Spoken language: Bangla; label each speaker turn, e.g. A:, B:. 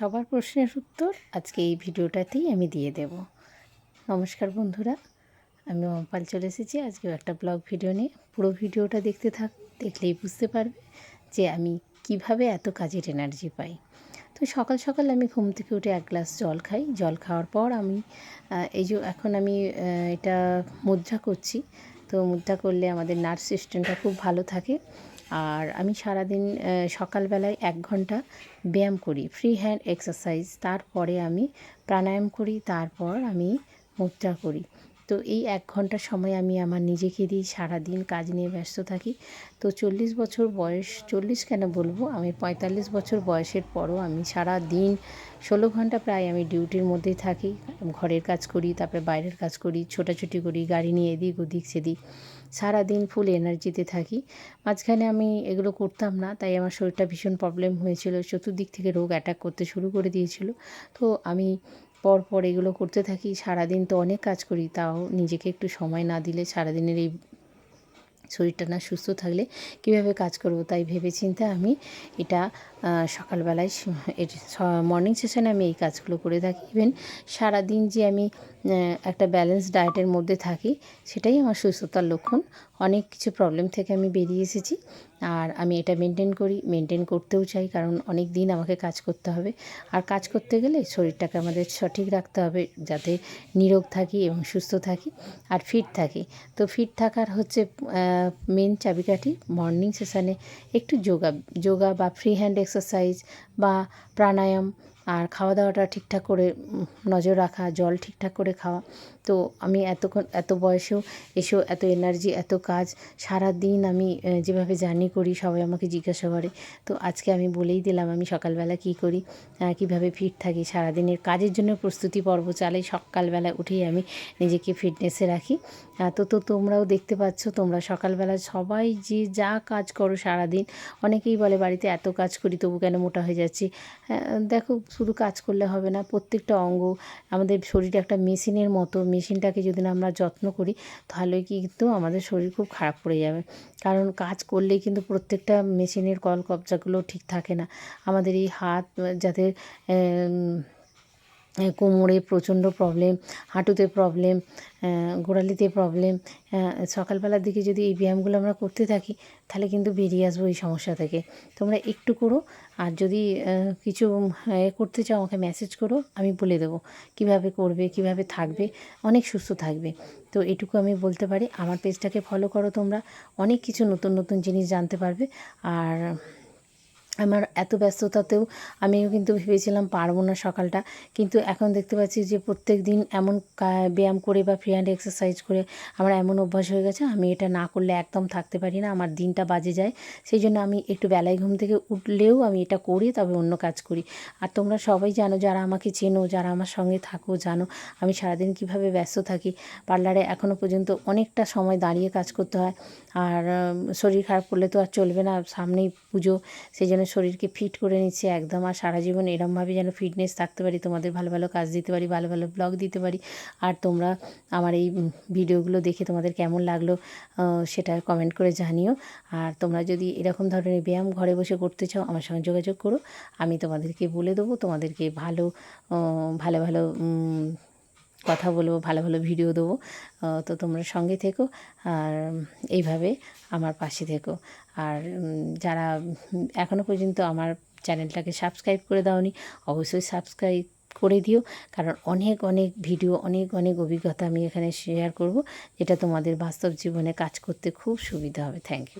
A: সবার প্রশ্নের উত্তর আজকে এই ভিডিওটাতেই আমি দিয়ে দেব। নমস্কার বন্ধুরা, আমি অম্পাল চলে এসেছি। আজকেও একটা ব্লগ ভিডিও নিয়ে। পুরো ভিডিওটা দেখতে থাক, দেখলেই বুঝতে পারবে যে আমি কীভাবে এত কাজের এনার্জি পাই। তো সকাল সকাল আমি ঘুম থেকে উঠে এক গ্লাস জল খাই। জল খাওয়ার পর আমি এই যে এখন আমি এটা মুদ্রা করছি। তো মুদ্রা করলে আমাদের নার্ভ সিস্টেমটা খুব ভালো থাকে। আর আমি সারাদিন সকালবেলায় এক ঘণ্টা ব্যায়াম করি ফ্রি হ্যান্ড এক্সারসাইজ তারপরে আমি প্রাণায়াম করি, তারপর আমি মুদ্রা করি। তো এই এক ঘণ্টা সময় আমি আমার নিজেকে দিই, সারাদিন কাজ নিয়ে ব্যস্ত থাকি। তো চল্লিশ বছর বয়স, চল্লিশ কেন বলব? আমি পঁয়তাল্লিশ বছর বয়সের পরও আমি সারা দিন ষোলো ঘণ্টা প্রায় আমি ডিউটির মধ্যেই থাকি। ঘরের কাজ করি, তারপরে বাইরের কাজ করি, ছোটাছুটি করি, গাড়ি নিয়ে এদিক ওদিক, সেদিক। সারাদিন ফুল এনার্জিতে থাকি। মাঝখানে আমি এগুলো করতাম না, তাই আমার শরীরটা ভীষণ প্রবলেম হয়েছিল। চতুর্দিক থেকে রোগ অ্যাটাক করতে শুরু করে দিয়েছিল। তো আমি পর পর এগুলো করতে থাকি। সারাদিন তো অনেক কাজ করি, তাও নিজেকে একটু সময় না দিলে, সারাদিনের এই শরীরটা না সুস্থ থাকলে কীভাবে কাজ করব, তাই ভেবে চিন্তে আমি এটা সকালবেলায় মর্নিং সেশনে আমি এই কাজগুলো করে থাকি। ইভেন সারাদিন যে আমি একটা ব্যালেন্স ডায়েটের মধ্যে থাকি, সেটাই আমার সুস্থতার লক্ষণ। অনেক কিছু প্রবলেম থেকে আমি বেরিয়ে এসেছি। আর আমি এটা মেনটেন করি মেনটেন করতেও চাই, কারণ অনেক দিন আমাকে কাজ করতে হবে। আর কাজ করতে গেলে শরীরটাকে আমাদের সঠিক রাখতে হবে, যাতে নিরোগ থাকি এবং সুস্থ থাকি আর ফিট থাকি। তো ফিট থাকার হচ্ছে মেন চাবিকাঠি মর্নিং সেশানে একটু যোগা যোগা বা ফ্রি হ্যান্ড এক্সারসাইজ বা প্রাণায়াম আর খাওয়া দাওয়াটা ঠিকঠাক করে নজর রাখা, জল ঠিকঠাক করে খাওয়া। তো আমি এতক্ষণ, এত বয়সেও এসেও এত এনার্জি এত কাজ সারা দিন আমি যেভাবে জার্নি করি, সবাই আমাকে জিজ্ঞাসা করে। তো আজকে আমি বলেই দিলাম আমি সকালবেলা কী করি কীভাবে ফিট থাকি। সারাদিনের কাজের জন্য প্রস্তুতি পর্ব চালাই সকালবেলা উঠেই আমি নিজেকে ফিটনেসে রাখি। তো তো তোমরাও দেখতে পাচ্ছ, তোমরা সকালবেলা সবাই যে যা কাজ করো সারাদিন, অনেকেই বলে বাড়িতে এত কাজ করি, তবু কেন মোটা হয়ে যাচ্ছি? দেখো শুধু কাজ করলে হবে না, প্রত্যেকটা অঙ্গ আমাদের শরীর একটা মেশিনের মতো, মেশিনটাকে যদি না আমরা যত্ন করি, তাহলে কিন্তু আমাদের শরীর খুব খারাপ পড়ে যাবে। কারণ কাজ করলে কিন্তু প্রত্যেকটা মেশিনের কল কবজাগুলো ঠিক থাকে না। আমাদের এই হাত, যাতে কোমরে প্রচণ্ড প্রবলেম হাঁটুতে প্রবলেম গোড়ালিতে প্রবলেম সকালবেলার দিকে যদি এই ব্যায়ামগুলো আমরা করতে থাকি, তাহলে কিন্তু বেরিয়ে আসব এই সমস্যা থেকে। তোমরা একটু করো, আর যদি কিছু করতে চাও, আমাকে মেসেজ করো, আমি বলে দেবো কীভাবে করবে, কীভাবে থাকবে, অনেক সুস্থ থাকবে। তো এটুকু আমি বলতে পারি, আমার পেজটাকে ফলো করো তোমরা, অনেক কিছু নতুন নতুন জিনিস জানতে পারবে, আর আমার এত ব্যস্ততাতেও আমিও কিন্তু ভেবেছিলাম পারব না সকালটা। কিন্তু এখন দেখতে পাচ্ছি যে প্রত্যেক দিন এমন ব্যায়াম করে বা ফ্রি হ্যান্ড এক্সারসাইজ করে আমার এমন অভ্যাস হয়ে গেছে, আমি এটা না করলে একদম থাকতে পারি না, আমার দিনটা বাজে যায়। সেই জন্য আমি একটু বেলায় ঘুম থেকে উঠলেও আমি এটা করি, তবে অন্য কাজ করি। আর তোমরা সবাই জানো, যারা আমাকে চেনো, যারা আমার সঙ্গে থাকো, জানো আমি সারাদিন কীভাবে ব্যস্ত থাকি। পার্লারে এখনও পর্যন্ত অনেকটা সময় দাঁড়িয়ে কাজ করতে হয়। আর শরীর খারাপ করলে তো আর চলবে না, সামনেই পুজো, সেই জন্য শরীরকে ফিট করে নিচ্ছি, একদম। আর সারা জীবন এরমভাবে যেন ফিটনেস থাকতে পারি, তোমাদের ভালো ভালো কাজ দিতে পারি, ভালো ভালো ব্লগ দিতে পারি। আর তোমরা আমার এই ভিডিওগুলো দেখে তোমাদের কেমন লাগল সেটা কমেন্ট করে জানিও। আর তোমরা যদি এরকম ধরনের ব্যায়াম ঘরে বসে করতে চাও, আমার সঙ্গে যোগাযোগ করো। আমি তোমাদেরকে বলে দেবো, তোমাদেরকে ভালো ভালো ভালো কথা বলব, ভালো ভালো ভিডিও দেবো। তো তোমরা সঙ্গে থেকো আর এইভাবে আমার পাশে থেকো। আর যারা এখনও পর্যন্ত আমার চ্যানেলটাকে সাবস্ক্রাইব করে দাওনি, অবশ্যই সাবস্ক্রাইব করে দিও। কারণ অনেক অনেক ভিডিও অনেক অনেক অভিজ্ঞতা আমি এখানে শেয়ার করব। যেটা তোমাদের বাস্তব জীবনে কাজ করতে খুব সুবিধা হবে। Thank you